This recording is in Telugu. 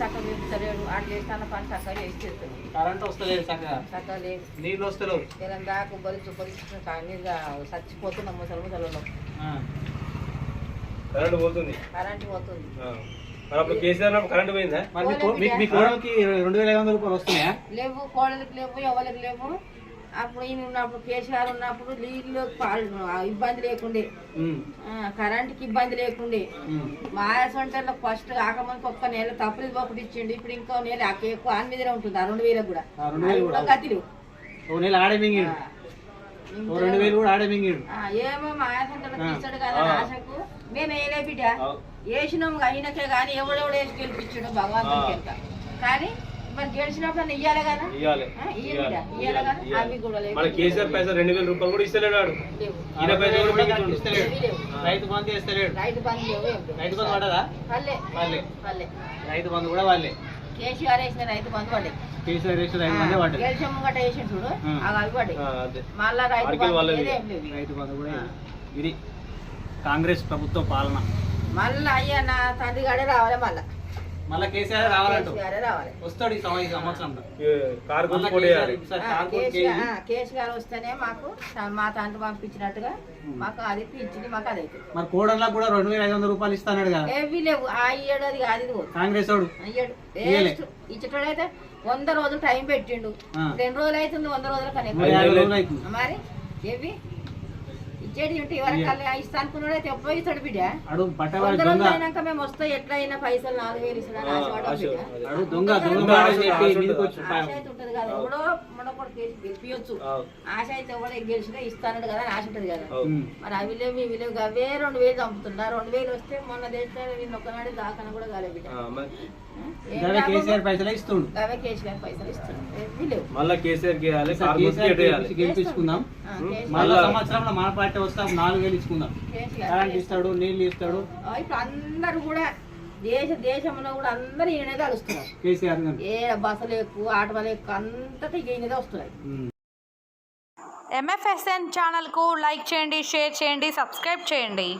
చక్కగా చూపుతలేడు ఆడు చేస్తాన పని చక్కగా చేసేస్తాడు కరెంట్ వస్తలేదు చక్కగా. చక్కగా నీళ్ళు వస్తలేవు. నేను దాకా బలుచు పరిస్థితులు కానీ చచ్చిపోతున్నాం ముసలి ముసలిలో కరెంట్ పోతుంది. కరెంట్ పోతుంది. కరెంట్ పోయిందా? రెండు వేల ఐదు వందల రూపాయలు వస్తున్నాయా? లేవు కోడలికి లేవు ఎవరికి లేవు. అప్పుడు ఈయన ఉన్నప్పుడు కేసీఆర్ ఉన్నప్పుడు నీళ్ళు పాలు ఇబ్బంది లేకుండే. కరెంట్కి ఇబ్బంది లేకుండే. ఉమ్. మా సొంటలో ఫస్ట్ కాకముందుకు ఒక్క నెల తప్పులు ఒకటి ఇచ్చిండు ఇప్పుడు ఇంకో నెల ఎక్కువ ఎనిమిదిలో ఉంటుంది ఆ రెండు వేలకు కూడా. గతిలు. ఏమో మా సొంటలో తీసాడు కదా ఆశకు మేము వేయలే బిడ్డ. వేసినాం అయినకే కానీ ఎవడెవడు వేసి గెలిపించాడు భగవంతునికి ఎంత కానీ మరి గెలిచినప్పుడు అని ఇయ్యాలి కదా? ఇవ్వాలి ఆ, ఇయ్య బిడ్డ ఇయ్యాలి కదా? అవి కూడా లేవు. మన కేసీఆర్ పైసలు రెండు వేల రూపాయలు కూడా ఇస్తలేడు వాడు. ఈయన కూడా. ఇస్తలేడు. లేవు రైతు బంధు రైతు బంధు. రైతు బంధు పడదా వాళ్ళే రైతు బంధు కూడా వాళ్ళే కేసీఆర్ వేసిన రైతు బంధు పడ్డాయి కేసీఆర్ వేసిన రైతు బంధే పడ్డది. గెలిచే ముంగట వేసిన చూడు ఆ. అవి అవి పడ్డాయి ఆ, అదే. మళ్ళా రైతు బంధు రైతు బంధు కూడా ఇది. కాంగ్రెస్ ప్రభుత్వ పాలన. మళ్ళా అయ్యా నా తండ్రి గాడే రావాలి మళ్ళా. మళ్ళా కేసీఆర్ రావాలంటూ రావాలి. వస్తాడు ఈ సంవ- ఈ సంవత్సరంలో. ఈ కారు మళ్ళా గుర్తు కొట్టేయాలి కేసీఆర్ ఈసారి కేసీఆర్ వస్తేనే మాకు త- మా తండ్రి పంపించినట్టుగా మాకు అది పింఛని మాకు అది అవుతుంది మరి కోడళ్ళకు కూడా రెండు వేల ఐదు వందల రూపాయలు ఇస్తాడు కదా ఏవి లేవు ఆ ఇయ్యడు అది కాదు ఇది పోదు కాంగ్రెస్ వాడు. ఇయ్యడు. ఇయ్యలే. ఇచ్చేటోడైతే వంద రోజులు టైం పెట్టిండు. ఆ. రెండు రోజులు అవుతుంది వంద రోజుల కన్నా మరి. యాభై రోజులు అవుతుంది. మరి ఏవి? ఇచ్చేది ఉంటే ఎవరికి కల్లా ఇస్తా ఇస్తాడు బిడ్డ. అడు అయినాక మేము వస్తే ఎట్లా అయినా పైసలు నాలుగు వేలు ఆశపడ్డాం ఆశ, దొంగ ఆశ, ఉంటుంది. అయితే ఉంటది కదా. ఎవడో ఆశ అయితే గెలిచినా ఇస్తానడు కదా ఆశ ఉంటది కదా. మరి అవి లేవు ఇవి లేవు అవే రెండు వేలు చంపుతున్నా. రెండు వేలు వస్తే మొన్న తెస్తే వీళ్ళు ఒక్కనాడు దాకన కూడా కాలే బిడ్డ? కేసీఆర్ పైసలు ఇస్తుండు. అవే కేసీఆర్ పైసలు ఇస్తాడు. మళ్ళా గెలిపించుకుందాం. మళ్ళా సంవత్సరంలో మన పార్టీ వస్తే నాలుగు వేలు ఇచ్చుకుందాం. కేసీఆర్ కరెంట్ ఇస్తాడు నీళ్ళు ఇస్తాడు. ఇప్పుడు అందరూ కూడా దేశ దేశంలో కూడా అందరూ ఈయనదే కలుస్తున్నారు కేసీఆర్ గారు. ఏ బస్సులు ఎక్కువ ఆటోలు ఎక్కువ అంతటా ఈయనదే వస్తున్నాయి. ఎంఎఫ్ఎస్ఎన్ ఛానల్కు లైక్ చేయండి షేర్ చేయండి సబ్స్క్రైబ్ చేయండి.